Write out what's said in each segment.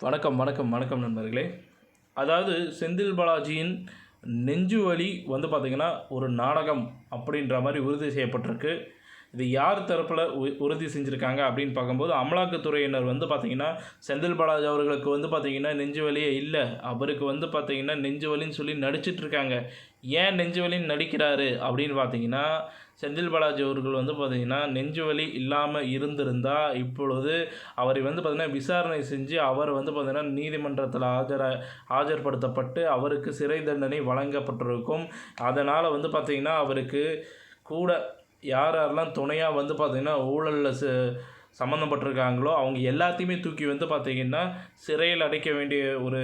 வணக்கம் வணக்கம் வணக்கம் நண்பர்களே. அதாவது செந்தில் பாலாஜியின் நெஞ்சு வலி வந்து பார்த்திங்கன்னா ஒரு நாடகம் அப்படின்ற மாதிரி உறுதி செய்யப்பட்டிருக்கு. இது யார் தரப்பில் உ உறுதி செஞ்சுருக்காங்க அப்படின்னு பார்க்கும்போது அமலாக்கத்துறையினர் வந்து பார்த்திங்கன்னா செந்தில் பாலாஜி அவர்களுக்கு வந்து பார்த்திங்கன்னா நெஞ்சு வலியே இல்லை. அவருக்கு வந்து பார்த்திங்கன்னா நெஞ்சு வலின்னு சொல்லி நடிச்சிட்ருக்காங்க ஏன் நெஞ்சு வலின்னு நடிக்கிறாரு அப்படின்னு பார்த்தீங்கன்னா செந்தில் பாலாஜி அவர்கள் வந்து பார்த்திங்கன்னா நெஞ்சு வலி இல்லாமல் இருந்திருந்தால் இப்பொழுது அவரை வந்து பார்த்திங்கன்னா விசாரணை செஞ்சு அவர் வந்து பார்த்திங்கன்னா நீதிமன்றத்தில் ஆஜர ஆஜர்படுத்தப்பட்டு அவருக்கு சிறை தண்டனை வழங்கப்பட்டிருக்கும். அதனால் வந்து பார்த்திங்கன்னா அவருக்கு கூட யார் யாரெல்லாம் துணையாக வந்து பார்த்திங்கன்னா ஊழலில் ச சம்மந்தப்பட்டிருக்காங்களோ அவங்க எல்லாத்தையுமே தூக்கி வந்து பார்த்திங்கன்னா சிறையில் அடைக்க வேண்டிய ஒரு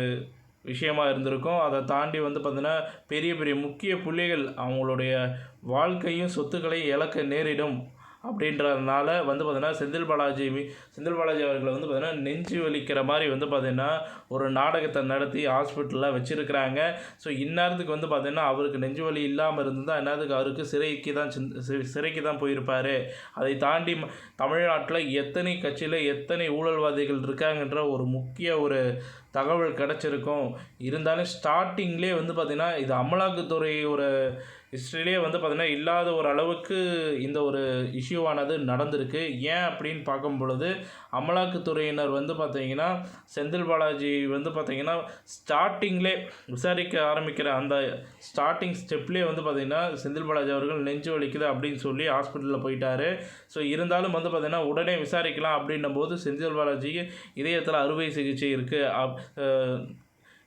விஷயமா இருந்திருக்கும். அதை தாண்டி வந்து பார்த்திங்கன்னா பெரிய பெரிய முக்கிய புள்ளிகள் அவங்களுடைய வாழ்க்கையும் சொத்துக்களையும் இழக்க நேரிடும். அப்படின்றதுனால வந்து பார்த்தீங்கன்னா செந்தில் பாலாஜி செந்தில் பாலாஜி அவர்களை வந்து பார்த்தீங்கன்னா நெஞ்சு வலிக்கிற மாதிரி வந்து பார்த்திங்கன்னா ஒரு நாடகத்தை நடத்தி ஹாஸ்பிட்டலில் வச்சுருக்கிறாங்க. ஸோ இந்நேரத்துக்கு வந்து பார்த்திங்கன்னா அவருக்கு நெஞ்சு வலி இல்லாமல் இருந்தால் இந்நேரத்துக்கு அவருக்கு சிறைக்கு தான் சி- சிறைக்கு தான் போயிருப்பார். அதை தாண்டி தமிழ்நாட்டில் எத்தனை கட்சியில் எத்தனை ஊழல்வாதிகள் இருக்காங்கன்ற ஒரு முக்கிய ஒரு தகவல் கிடச்சிருக்கும். இருந்தாலும் ஸ்டார்டிங்லேயே வந்து பார்த்திங்கன்னா இது அமலாக்கத்துறை ஒரு ஹிஸ்ட்ரியிலே வந்து பார்த்திங்கன்னா இல்லாத ஒரு அளவுக்கு இந்த ஒரு இஷ்யூவானது நடந்திருக்கு. ஏன் அப்படின்னு பார்க்கும் பொழுது அமலாக்கத்துறையினர் வந்து பார்த்திங்கன்னா செந்தில் பாலாஜி வந்து பார்த்திங்கன்னா ஸ்டார்டிங்லே விசாரிக்க ஆரம்பிக்கிற அந்த ஸ்டார்டிங் ஸ்டெப்லேயே வந்து பார்த்திங்கன்னா செந்தில் பாலாஜி அவர்கள் நெஞ்சு வலிக்குது அப்படின்னு சொல்லி ஹாஸ்பிட்டலில் போயிட்டார். ஸோ இருந்தாலும் வந்து பார்த்திங்கன்னா உடனே விசாரிக்கலாம் அப்படின்னும் போது செந்தில் பாலாஜிக்கு இதயத்தில் அறுவை சிகிச்சை இருக்குது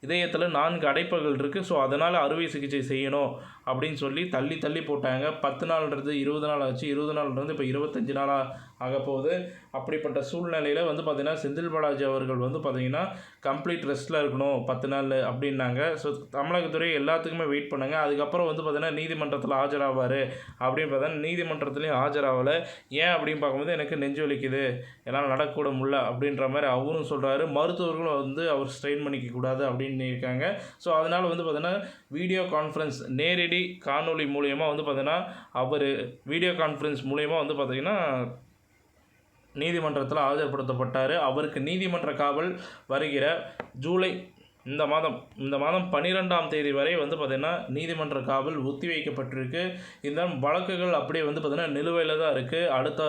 இதயத்தில் நான்கு அடைப்புகள் இருக்குது ஸோ அதனால் அறுவை சிகிச்சை செய்யணும் அப்படின்னு சொல்லி தள்ளி தள்ளி போட்டாங்க. பத்து நாள்ன்றது இருபது நாள் ஆச்சு. இருபது நாள்ன்றது இப்போ இருபத்தஞ்சி நாளாக ஆகப்போகுது. அப்படிப்பட்ட சூழ்நிலையில் வந்து பார்த்திங்கன்னா செந்தில் பாலாஜி அவர்கள் வந்து பார்த்திங்கன்னா கம்ப்ளீட் ரெஸ்ட்டில் இருக்கணும் பத்து நாள் அப்படின்னாங்க. ஸோ தமிழகத்துறை எல்லாத்துக்குமே வெயிட் பண்ணுங்கள் அதுக்கப்புறம் வந்து பார்த்திங்கன்னா நீதிமன்றத்தில் ஆஜராவார் அப்படின்னு பார்த்தா நீதிமன்றத்துலேயும் ஆஜராகலை ஏன் அப்படின்னு பார்க்கும்போது எனக்கு நெஞ்சு வலிக்குது. என்னால் நடக்கக்கூட முடியல அப்படின்ற மாதிரி அவரும் சொல்கிறாரு மருத்துவர்களும் வந்து அவர் ஸ்ட்ரெயின் பண்ணிக்க கூடாது அப்படின்னு இருக்காங்க. ஸோ அதனால் வந்து பார்த்திங்கன்னா வீடியோ கான்ஃபரன்ஸ் நேரடி காணொளி மூலயமா வந்து பார்த்திங்கன்னா அவர் வீடியோ கான்ஃபரன்ஸ் மூலயமா வந்து பார்த்தீங்கன்னா நீதிமன்றத்தில் ஆஜர்படுத்தப்பட்டார். அவருக்கு நீதிமன்ற காவல் வருகிற ஜூலை இந்த மாதம் இந்த மாதம் பன்னிரெண்டாம் தேதி வரை வந்து பார்த்திங்கன்னா நீதிமன்ற காவல் ஒத்தி வைக்கப்பட்டிருக்கு இந்த வழக்குகள் அப்படியே வந்து பார்த்திங்கன்னா நிலுவையில் தான் இருக்குது அடுத்த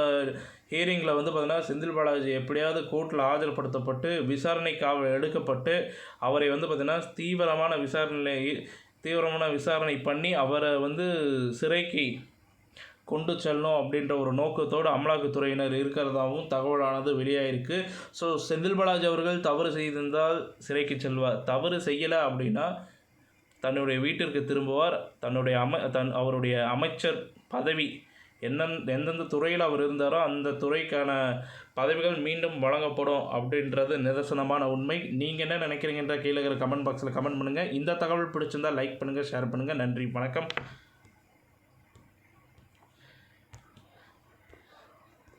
ஹியரிங்கில் வந்து பார்த்திங்கன்னா செந்தில் பாலாஜி எப்படியாவது கோர்ட்டில் ஆஜர்படுத்தப்பட்டு விசாரணை காவல் எடுக்கப்பட்டு அவரை வந்து பார்த்திங்கன்னா தீவிரமான விசாரணை தீவிரமான விசாரணை பண்ணி அவரை வந்து சிறைக்கு கொண்டு செல்லணும் அப்படின்ற ஒரு நோக்கத்தோடு அமலாக்கத்துறையினர் இருக்கிறதாகவும் தகவலானது வெளியாயிருக்கு. ஸோ செந்தில் பாலாஜி அவர்கள் தவறு செய்திருந்தால் சிறைக்கு செல்வார். தவறு செய்யலை அப்படின்னா தன்னுடைய வீட்டிற்கு திரும்புவார். தன்னுடைய அம தன் அவருடைய அமைச்சர் பதவி என்ன எந்தெந்த துறையில் அவர் இருந்தாரோ அந்த துறைக்கான பதவிகள் மீண்டும் வழங்கப்படும் அப்படின்றது நிதர்சனமான உண்மை. நீங்கள் என்ன நினைக்கிறீங்கன்ற கீழே இருக்கிற கமெண்ட் பாக்ஸில் கமெண்ட் பண்ணுங்கள் இந்த தகவல் பிடிச்சிருந்தால் லைக் பண்ணுங்கள் ஷேர் பண்ணுங்கள் நன்றி வணக்கம்.